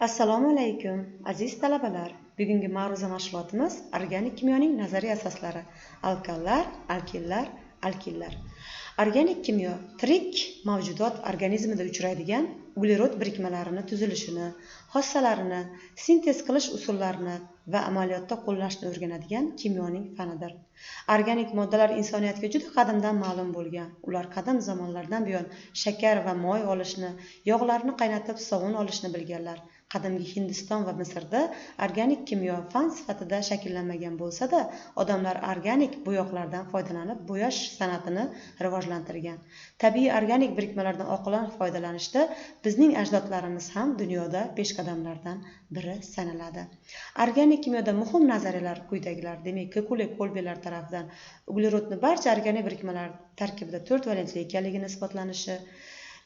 assalomu alaykum aziz talabalar. Bugungi ma'ruza mashg'ulotimiz organik kimyoning nazariy asoslari. Alkallar alkillar alkillar organik kimyo tirik mavjudot organizmida uchraydigan uglerod birikmalarini tuzilishini xossalarini sintez qilish usullarini va amaliyotda qo'llashni o'rganadigan kimyoning fanidir. Organik moddalar insoniyatga juda qadimdan ma'lum bo'lgan. Ular qadim zamonlardan buyon shakar va moy olishni yog'larni qaynatib sovun olishni bilganlar. Qadimgi hindiston va misrda organik kimyo fan sifatida shakllanmagan bo'lsa-da, odamlar organik bo'yoqlardan foydalanib bo'yash san'atini rivojlantirgan. Tabiiy organik birikmalardan oqilona foydalanishda bizning ajdodlarimiz ham dunyoda peshqadamlardan biri sanaladi. Organik kimyoda muhim nazariyalar quyidagilar. Demak, Kekule Kolbelar tomonidan uglerodni barcha organik birikmalar tarkibida 4 valentli ekanligini isbotlanishi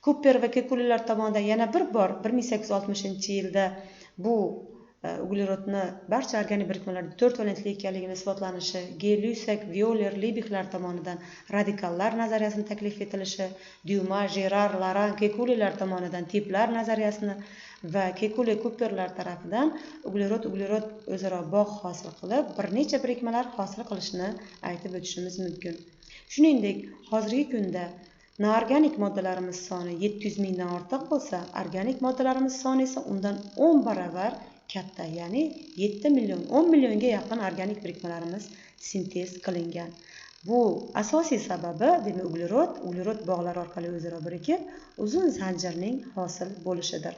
kuper va Kekulelar tomonidan yana bir bor 1860 yilda bu e, uglerodni barcha organik birikmalarda to'rt valentli ekanligini isbotlanishi gelyusak Violer, Libixlar tomonidan radikallar nazariyasini taklif etilishi Dyuma, Jerar, Laran, kekulilar tomonidan tiplar nazariyasini va kekuli Kupperlar tarafidan uglerod uglerod o'zaro bog' hosil qilib bir necha birikmalar hosil qilishini aytib o'tishimiz mumkin. Shuningdek hozirgi kunda noorganik moddalarimiz soni 700 mingdan ortiq bo'lsa organik moddalarimiz soni esa undan 10 baravar katta ya'ni 7 million 10 millionga yaqin organik birikmalarimiz sintez qilingan. Bu asosiy sababi demak uglerod uglerod bog'lari orqali o'zaro birikib uzun zanjirning hosil bo'lishidir.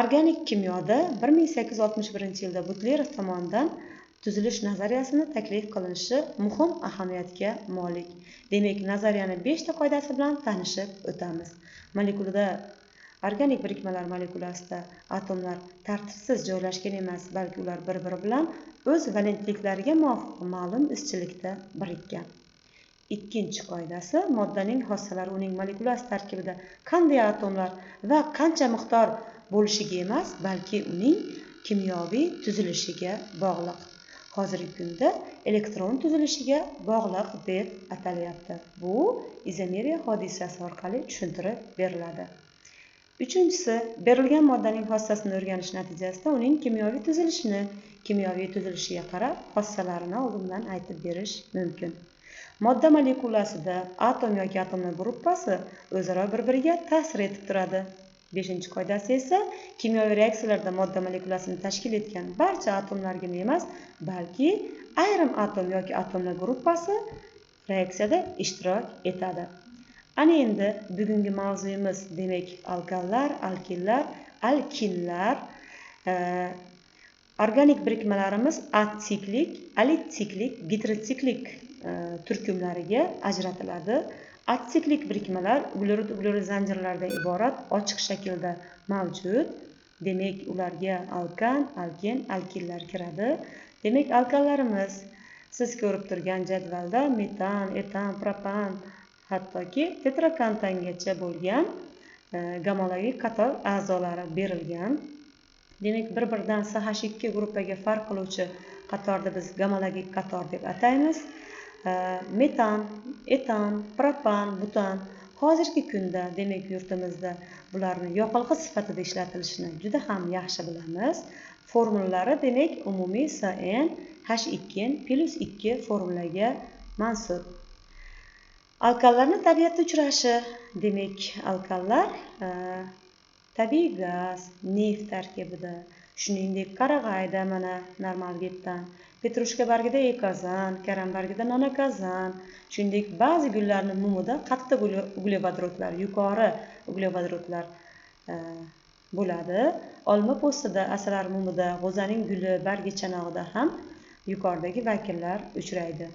Organik kimyoda 1861 yilda butlerov tomonidan tuzilish nazariyasini taklif qilinishi muhim ahamiyatga molik. Demak nazariyani beshta qoidasi bilan tanishib o'tamiz. Molekulada organik birikmalar molekulasida atomlar tartibsiz joylashgan emas balki ular bir biri bilan o'z valentliklariga muvofiq ma'lum izchillikda birikkan ikkinchi qoidasi moddaning xossalari uning molekulasi tarkibida qanday atomlar va qancha miqdor bo'lishiga emas balki uning kimyoviy tuzilishiga bog'liq. Hozirgi kunda elektron tuzilishiga bog'liq deb atalyapti. Bu izomeriya hodisasi orqali tushuntirib beriladi. Uchinchisi berilgan moddaning xossasini o'rganish natijasida uning kimyoviy tuzilishini kimyoviy tuzilishiga qarab xossalarini oldindan aytib berish mumkin. Modda molekulasida atom yoki atomlar gruppasi o'zaro bir biriga ta'sir etib turadi. Beshinchi qoidasi esa kimyoviy reaksiyalarda modda molekulasini tashkil etgan barcha atomlarga emas balki ayrim atom yoki atomlar gruppasi reaksiyada ishtirok etadi. Ana endi bugungi mavzuyimiz demak alkallar alkinlar alkinlar e, organik birikmalarimiz atsiklik alitsiklik gidrotsiklik e, turkumlariga ajratiladi. Atsiklik birikmalar uglerod uglerod zanjirlaridan iborat ochiq shaklda mavjud. Demak ularga alkan alken alkinlar kiradi. Demak alkanlarimiz siz ko'rib turgan jadvalda metan etan propan hattoki tetrakantangacha bo'lgan e, qator a'zolari berilgan. Demak bir biridan sh ikki gruppaga farq qiluvchi qatorni biz gamologik qator deb ataymiz. E, metan etan propan butan. Hozirgi kunda demak yurtimizda bularni yoqilg'i sifatida ishlatilishini juda ham yaxshi bilamiz. Formulalari demak umumiy sn h2n plus 2 formulaga mansub. Alkallarni tabiatda uchrashi demak alkallar e, tabiiy gaz neft tarkibida. Shuningdek qarag'ayda mana normal betdan petrushka bargida ekazan karam bargida nanokozan shuningdek ba'zi gullarni mumida qattiq uglevodrodlar yuqori uglevodrodlar e, bo'ladi. Olma po'stida asalar mumida g'o'zaning guli bargi chanog'ida ham yuqoridagi vakillar uchraydi.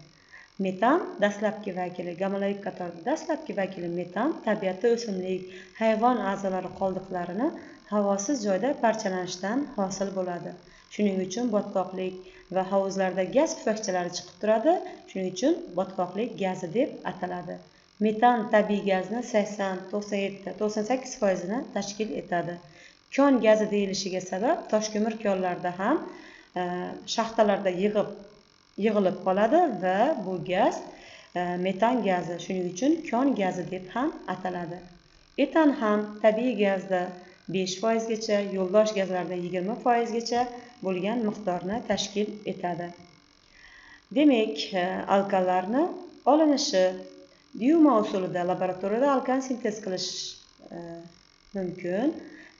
Metan dastlabki vakili gamaloid qatorida dastlabki vakili metan tabiatda o'simlik hayvon a'zolari qoldiqlarini havosiz joyda parchalanishdan hosil bo'ladi. Shuning uchun botqoqlik va hovuzlarda gaz pufakchalari chiqib turadi shuning uchun botqoqlik gazi deb ataladi. Metan tabiiy gazni sakson to'qson yetti to'qson sakkiz foizini tashkil etadi. Kon gazi deyilishiga sabab toshko'mir konlarida ham e, shaxtalarda yig'ib yig'ilib qoladi va bu gaz e, metan gazi shuning uchun kon gazi deb ham ataladi. Etan ham tabiiy gazda besh foizgacha yo'ldosh gazlarda yigirma foizgacha bo'lgan miqdorni tashkil etadi. Demak e, alkallarni alkanlarni olinishi dyuma usulida laboratoriyada alkan sintez qilish e, mumkin.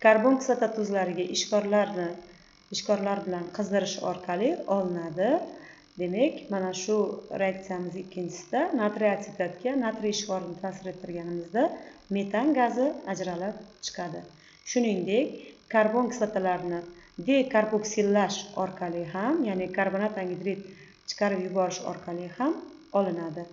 Karbon kislota tuzlariga ishkorlarni ishkorlar bilan qizdirish orqali olinadi. Demak mana shu reaksiyamiz ikkinchisida natriy asetatga natriy ishkorini ta'sir ettirganimizda metan gazi ajralib chiqadi. Shuningdek karbon kislotalarini dekarboksillash orqali ham ya'ni karbonat angidrid chiqarib yuborish orqali ham olinadi.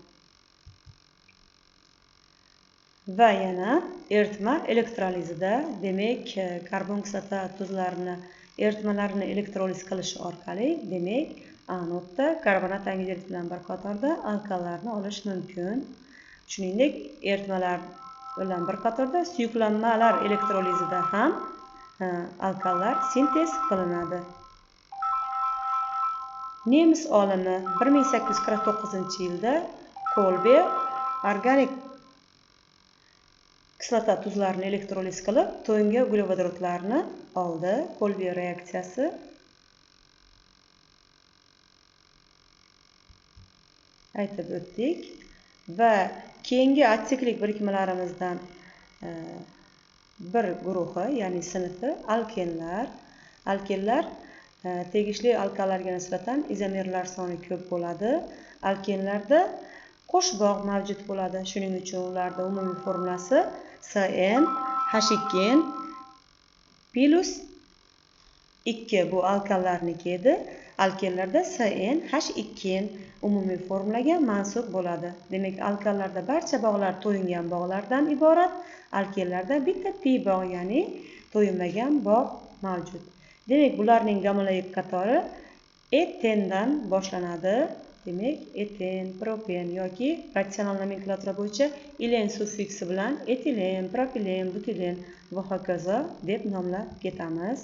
Va yana eritma elektrolizida demak karbon kislota tuzlarini eritmalarini elektroliz qilish orqali demak anodda karbonat angidrid bilan bir qatorda alkallarni olish mumkin. Shuningdek eritmalar bilan bir qatorda suyuqlanmalar elektrolizida ham alkallar sintez qilinadi. Nemis olimi 1849 yilda kolbe organik kislota tuzlarini elektroliz qilib to'yinga uglevodorodlarni oldi. Kolbe reaksiyasi aytib o'tdik. Va keyingi atsiklik birikmalarimizdan e, bir guruhi ya'ni sinfi alkenlar alkenlar e, tegishli alkallarga nisbatan izomerlar soni ko'p bo'ladi. Alkenlarda qo'shbog' mavjud bo'ladi. Shuning uchun ularni umumiy formulasi cn h2 n plus ikki bu alkanlarniki edi. Alkenlarda cn h2 n umumiy formulaga mansub bo'ladi. Demak alkanlarda barcha bog'lar to'yingan bog'lardan iborat alkenlarda bitta pi bog' ya'ni to'yinmagan bog' mavjud. Demak bularning gamolayib qatori etendan boshlanadi. Demak eten propen yoki ratsional nomenklatura bo'yicha ilen suffiksi bilan etilen propilen butilen va hokazo deb nomlab ketamiz.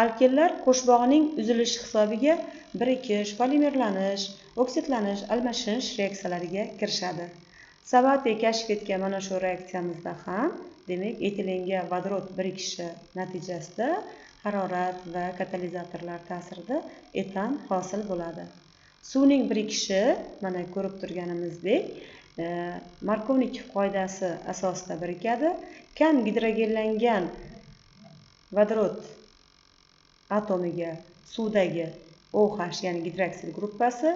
Alkenlar qo'shbog'ining uzilishi hisobiga birikish polimerlanish oksidlanish almashinish reaksiyalariga kirishadi. Sabate kashf etgan mana shu reaksiyamizda ham demak etilenga vodorod birikishi natijasida harorat va katalizatorlar ta'sirida etan hosil bo'ladi. Suvning birikishi mana ko'rib turganimizdek e, markovnik qoidasi asosida birikadi. Kam gidrogenlangan vodorod atomiga suvdagi OH ya'ni gidroksil gruppasi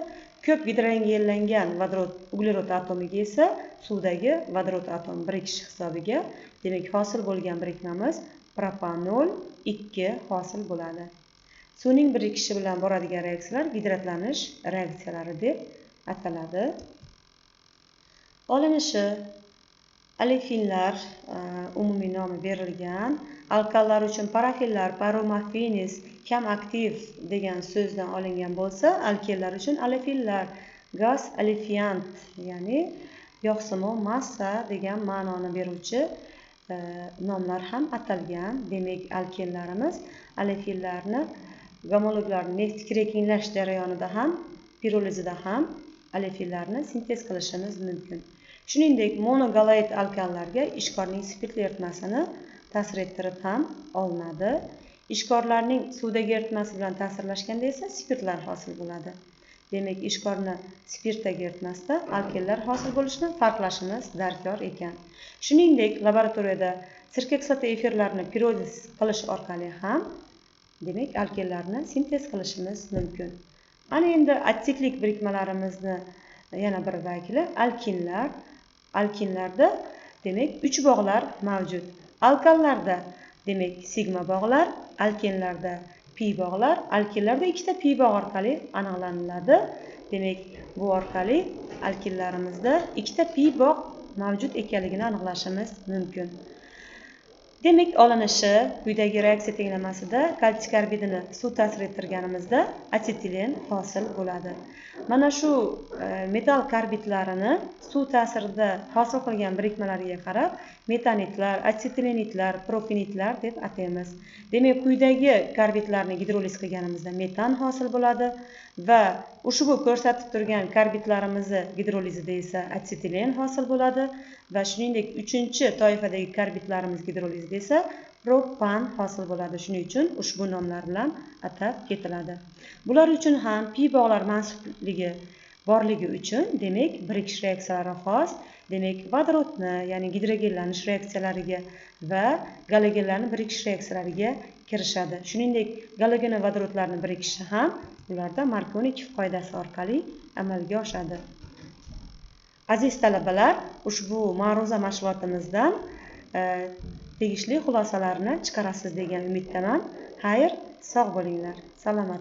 ko'p gidrogenlangan vodorod uglerod atomiga esa suvdagi vodorod atomi birikishi hisobiga demak hosil bo'lgan birikmamiz propanol 2 hosil bo'ladi. Suvning birikishi bilan boradigan reaksiyalar gidratlanish reaksiyalari deb ataladi. Olinishi Alifinlar eh, umumiy nomi berilgan. Alkallar uchun parafillar paromafinis kam aktiv degan so'zdan olingan bo'lsa alkellar uchun alifinlar gaz alifiant, ya'ni yoqsimon massa degan ma'noni beruvchi eh, nomlar ham atalgan. Demak alkenlarimiz alifinlarni gomologlarni neft krekinglash jarayonida ham pirolizida ham alifinlarni sintez qilishimiz mumkin. Shuningdek monogaloid alkanlarga ishkorning spirtli eritmasini ta'sir ettirib ham olinadi. Ishkorlarning suvdagi eritmasi bilan ta'sirlashganda esa spirtlar hosil bo'ladi. Demak ishkorni spirtdagi eritmasida alkenlar hosil bo'lishini farqlashimiz darkor ekan. Shuningdek laboratoriyada sirka kislota efirlarini piroliz qilish orqali ham demak alkenlarni sintez qilishimiz mumkin. Ana endi atsiklik birikmalarimizni yana bir vakili alkinlar alkinlarda demak uch bog'lar mavjud. Alkanlarda demak sigma bog'lar alkenlarda pi bog'lar alkenlarda ikkita pi bog' orqali aniqlaniladi. Demak bu orqali alkenlarimizda ikkita pi bog' mavjud ekanligini aniqlashimiz mumkin. Demak olinishi quyidagi reaksiya tenglamasida kalsiy karbidini suv ta'sir ettirganimizda atetilen hosil bo'ladi. Mana shu e, metal karbidlarini suv ta'sirida hosil qilgan birikmalariga qarab metanitlar asetilenitlar propinitlar deb ataymiz. Demak quyidagi karbidlarni gidroliz qilganimizda metan hosil bo'ladi. Va ushbu ko'rsatib turgan karbidlarimizni gidrolizida esa atsetilen hosil bo'ladi va shuningdek uchinchi toifadagi karbidlarimiz gidrolizida esa propan hosil bo'ladi. Shuning uchun ushbu nomlar bilan atab ketiladi. Bular uchun ham pi bog'lar mansubligi borligi uchun demak birikish reaksiyalari xos demak vodorodni ya'ni gidrogenlanish reaksiyalariga va galogenlarni birikish reaksiyalariga kirishadi. Shuningdek galogen va vodorodlarni birikishi ham ularda markonikov qoidasi orqali amalga oshadi. Aziz talabalar ushbu ma'ruza mashg'ulotimizdan e, tegishli xulosalarni chiqarasiz degan umiddaman. Xayr sog' bo'linglar. Salomat